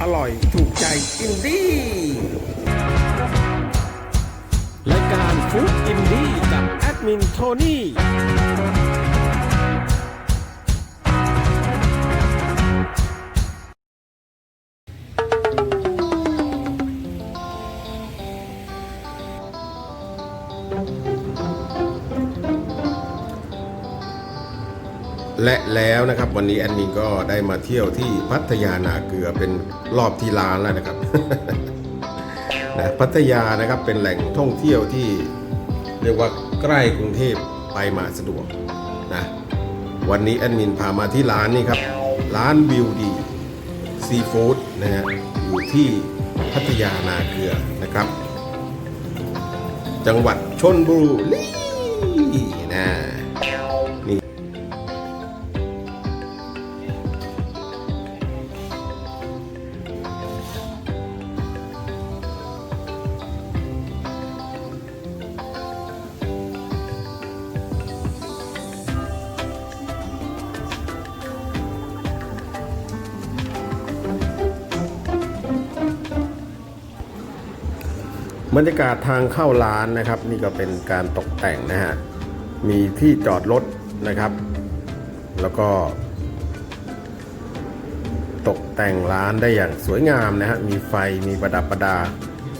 อร่อยถูกใจอินดี้รายการฟู้ดอินดี้กับแอดมินโทนี่ และแล้วนะครับวันนี้แอดมินก็ได้มาเที่ยวที่พัทยานาเกลือเป็นรอบที่ล้านแล้วนะครับนะพัทยานะครับเป็นแหล่งท่องเที่ยวที่เรียกว่าใกล้กรุงเทพไปมาสะดวกนะวันนี้แอดมินพามาที่ร้านนี้ครับ ร้านวิวดีซีฟู้ดนะฮะอยู่ที่พัทยานาเกลือนะครับ จังหวัดชนบุรี บรรยากาศทางเข้าร้านนะครับ นี่ก็เป็นการตกแต่งนะฮะมีที่จอดรถนะครับ แล้วก็ ตกแต่งร้านได้อย่างสวยงามนะฮะมีไฟมีประดับประดา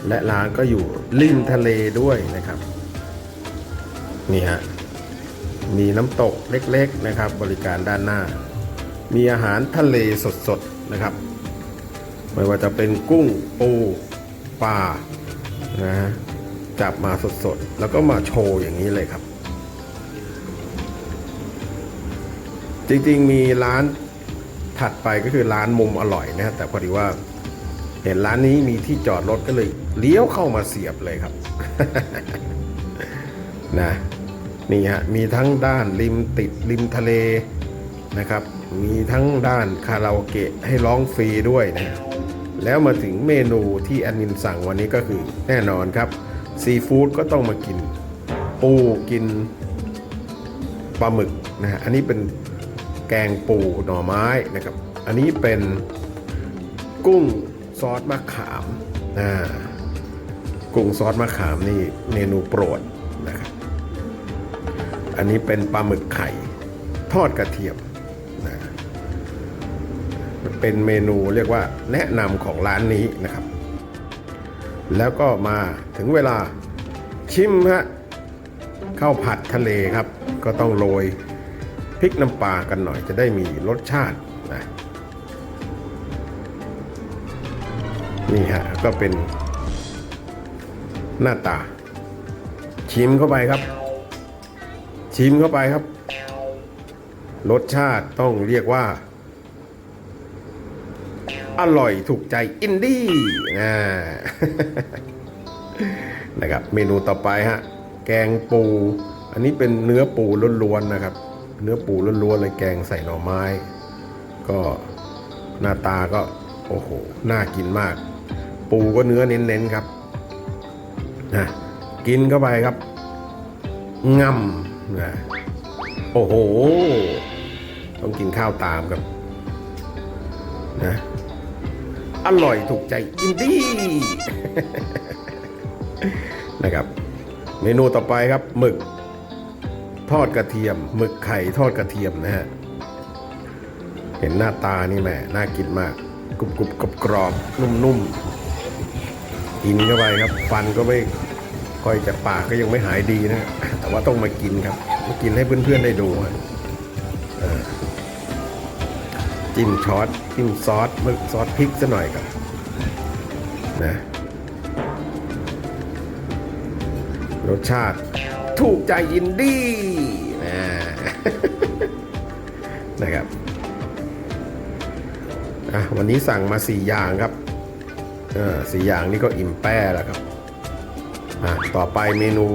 และร้านก็อยู่ริมทะเลด้วยนะครับนี่ฮะมีน้ำตกเล็กๆนะครับ บริการด้านหน้า มีอาหารทะเลสดๆนะครับ ไม่ว่าจะเป็นกุ้งปูปลา นะฮะจับมาสดๆ แล้วก็มาโชว์อย่างนี้เลยครับ จริงๆมีร้านถัดไปก็คือร้านมุมอร่อยนะฮะแต่พอดีว่า เห็นร้านนี้มีที่จอดรถก็เลยเลี้ยวเข้ามาเสียบเลยครับนะนี่ฮะมีทั้งด้านริมติดริมทะเลนะครับ มีทั้งด้านคาราโอเกะให้ร้องฟรีด้วยนะ แล้วมาถึงเมนูที่แอดมินสั่งวันนี้ก็คือแน่นอนครับซีฟู้ดก็ต้องมากิน ปูกินปลาหมึกนะฮะอันนี้เป็นแกงปูหน่อไม้นะครับ อันนี้เป็นกุ้งซอสมะขามนะกุ้งซอสมะขามนี่เมนูโปรดนะครับอันนี้เป็นปลาหมึกไข่ ทอดกระเทียมนะ เป็นเมนูเรียกว่าแนะนำของร้านนี้นะครับ แล้วก็มาถึงเวลาชิมฮะข้าวผัดทะเลครับ ก็ต้องโรยพริกน้ำปลากันหน่อยจะได้มีรสชาตินะนี่ฮะก็เป็นหน้าตา ชิมเข้าไปครับ ชิมเข้าไปครับ รสชาติต้องเรียกว่า อร่อยถูกใจอินดี้นะนะครับเมนูต่อไปฮะแกงปู อันนี้เป็นเนื้อปูล้วนๆนะครับ เนื้อปูล้วนๆเลยแกงใส่หน่อไม้ ก็หน้าตาก็โอ้โหน่ากินมาก ปูก็เนื้อเน้นๆครับนะกินเข้าไปครับง่ำนะโอ้โห ต้องกินข้าวตามครับนะ อร่อยถูกใจอินดี้นะครับ เมนูต่อไปครับหมึกทอดกระเทียมหมึกไข่ทอดกระเทียมนะฮะเห็นหน้าตานี่แม่น่ากินมากกรุบกรุบกรอบกรอบนุ่มๆกินเข้าไปครับฟันก็ไม่ค่อยจะปากก็ยังไม่หายดีนะแต่ว่าต้องมากินครับมากินให้เพื่อนๆได้ดู จิ้มชอสจิ้มซอสมึกซอสพริกซะหน่อยครับนะรสชาติถูกใจยินดีนะนะครับอะวันนี้สั่งมาสี่อย่างครับเออสี่อย่างนี้ก็อิ่มแป้แล้วครับอะต่อไปเมนู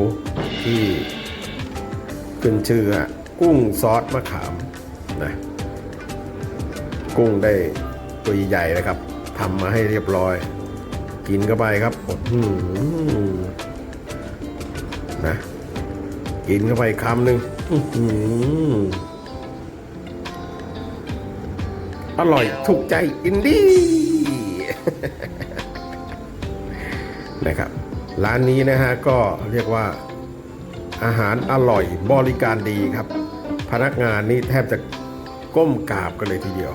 ที่ขึ้นชื่อกุ้งซอสมะขามนะ กุ้งได้ตัวใหญ่ๆนะครับทำมาให้เรียบร้อย กินเข้าไปครับอดหืนะกินเข้าไปคำหนึ่งอื้อหืออร่อยถูกใจอินดี้นะครับ ร้านนี้นะฮะก็เรียกว่าอาหารอร่อยบริการดีครับ พนักงานนี่แทบจะก้มกราบกันเลยทีเดียว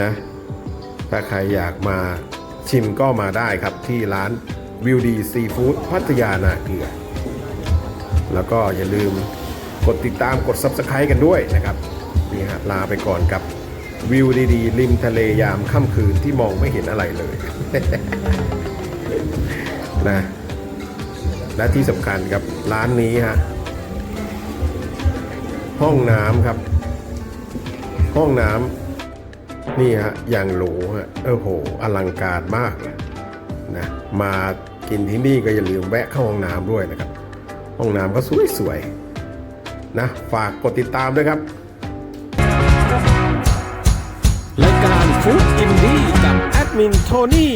นะ ถ้าใครอยากมาชิมก็มาได้ครับที่ร้านวิวดีซีฟู้ดพัทยานาเกลือ แล้วก็อย่าลืมกดติดตามกด Subscribe กันด้วยนะครับนี่ฮะลาไปก่อนกับวิวดีๆ ริมทะเลยามค่ำคืนที่มองไม่เห็นอะไรเลยนะและที่สำคัญครับร้านนี้ฮะห้องน้ำครับ ห้องน้ำ นี่ฮะอย่างหรูฮะโอ้โหอลังการมากนะมากินที่นี่ก็อย่าลืมแวะเข้าห้องน้ำด้วยนะครับ ห้องน้ำก็สวยๆนะฝากกดติดตามด้วยครับรายการฟู้ดอินดี้กับแอดมินโทนี่